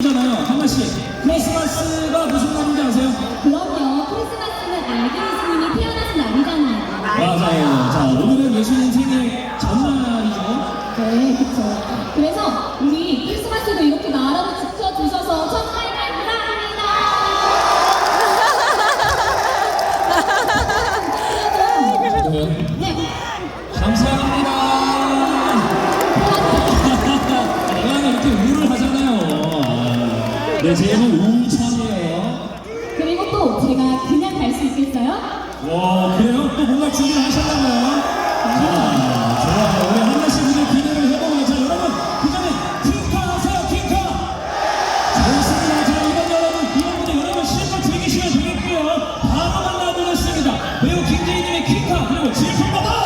잖아요 한마씨 크리스마스가 무슨 날인지 아세요? 그럼요. 크리스마스는 아기 예수님이 태어난 날이잖아요. 맞아요. 네, 네 제목은 웅천이에요. 네. 그리고 또 제가 그냥 갈 수 있겠어요? 와, 그래요? 또 뭔가 준비를 하셨나봐요. 좋아요. 우리 한나 씨 분들 기대를 해보고요. 여러분, 그 전에 킹카하세요, 킹카! 좋습니다. 자, 이번 여러분, 이번부터 여러분 실컷 즐기시면 되겠고요. 바로 만나보겠습니다. 배우 김재희님의 킹카, 그리고 질풍바다!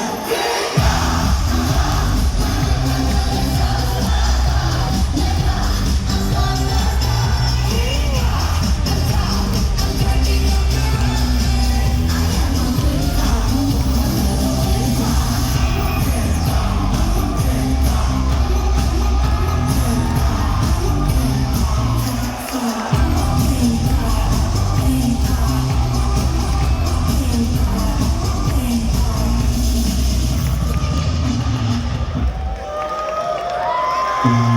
Yeah! Mm-hmm.